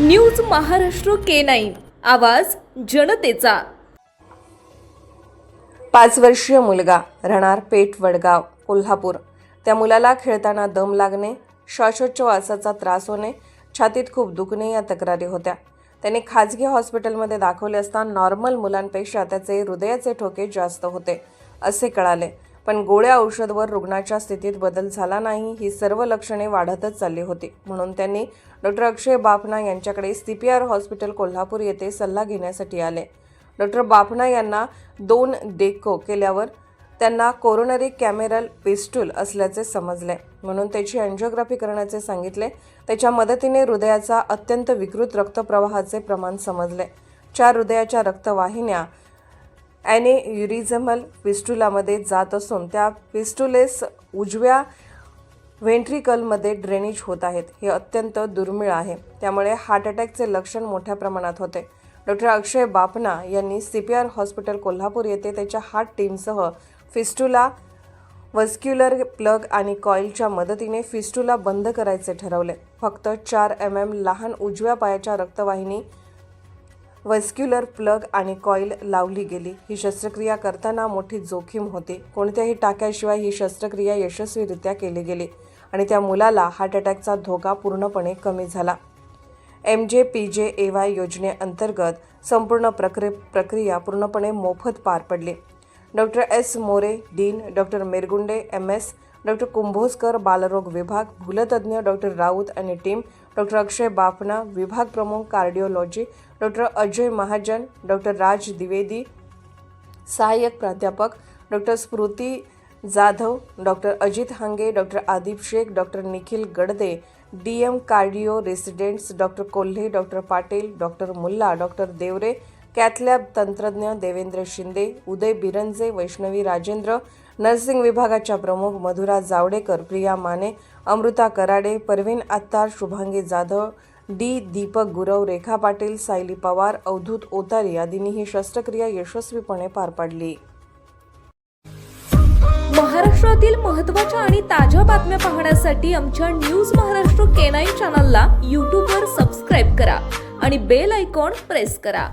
News Maharashtra K nine. आवाज जनतेचा. पाच वर्षीय मुलगा राहणार पेठ वडगाव कोल्हापूर. त्या मुलाला खेळताना दम लागणे श्वासोच्छवासाचा त्रास होणे छातीत खूप दुखणे या तक्रारी होत्या. त्याने खाजगी हॉस्पिटलमध्ये दाखवले असता नॉर्मल मुलांपेक्षा त्याचे हृदयाचे ठोके जास्त होते असे कळाले. पण गोळ्या औषधवर रुग्णाच्या स्थितीत बदल झाला नाही ही सर्व लक्षणे वाढतच चालली होती. म्हणून त्यांनी डॉक्टर अक्षय बापना यांच्याकडे C P R hospital Kolhapur येथे सल्ला घेण्यासाठी आले. डॉक्टर बापना यांना दोन डेको केल्यावर त्यांना कोरोनरी कॅमेरल पिस्टूल असल्याचे समजले. म्हणून त्याची अँजिओग्राफी करण्याचे सांगितले. त्याच्या मदतीने हृदयाचा अत्यंत विकृत रक्तप्रवाहाचे प्रमाण समजले. चार हृदयाच्या रक्तवाहिन्या ॲनेयुरिझमल फिस्टुलामध्ये जात असून त्या पिस्टुलेस उजव्या व्हेंट्रिकलमध्ये ड्रेनेज होत आहेत. हे अत्यंत दुर्मिळ आहे. त्यामुळे हार्ट अटॅकचे लक्षण मोठ्या प्रमाणात होते. डॉक्टर अक्षय बापना यांनी C P R hospital Kolhapur येथे त्याच्या हार्ट टीमसह फिस्टुला वस्क्युलर प्लग आणि कॉईलच्या मदतीने फिस्टुला बंद करायचे ठरवले. फक्त चार एम एम लहान उजव्या पायाच्या रक्तवाहिनी वस्क्युलर प्लग आणि कॉईल लावली गेली. ही शस्त्रक्रिया करताना मोठी जोखीम होती. कोणत्याही टाक्याशिवाय ही शस्त्रक्रिया यशस्वीरित्या केली गेली आणि त्या मुलाला हार्ट अटॅकचा धोका पूर्णपणे कमी झाला. एम जे पी जे ए वाय योजनेअंतर्गत संपूर्ण प्रक्रि प्रक्रिया पूर्णपणे मोफत पार पडली. Doctor S More dean doctor Mergunde M S doctor Kumbhojkar बालरोग विभाग भूलतज्ञ डॉक्टर राऊत आणि टीम डॉक्टर अक्षय बाफना विभाग प्रमुख cardiology doctor Ajay Mahajan doctor Raj Dwivedi सहाय्यक प्राध्यापक doctor Smriti Jadhav doctor Ajit Hange doctor Aadip Shaikh doctor Nikhil Gadade D M cardio residents doctor Kolhe doctor Patil doctor Mulla doctor Deore cath lab तंत्रज्ञ Devendra Shinde Uday Biranje Vaishnavi Rajendra nursing विभागाच्या प्रमुख Madhura Javadekar Priya Mane Amruta Karade Parveen Attar Shubhangi Jadhav D Deepak Gurav Rekha Patil Sayali Pawar Avdhoot Otari आदींनी ही शस्त्रक्रिया यशस्वीपणे पार पाडली. महाराष्ट्रातील महत्त्वाच्या आणि ताज्या बातम्या पाहण्यासाठी आमच्या न्यूज महाराष्ट्र के नाईन चॅनलला यूट्यूबवर सबस्क्राईब करा आणि बेल आयकॉन प्रेस करा.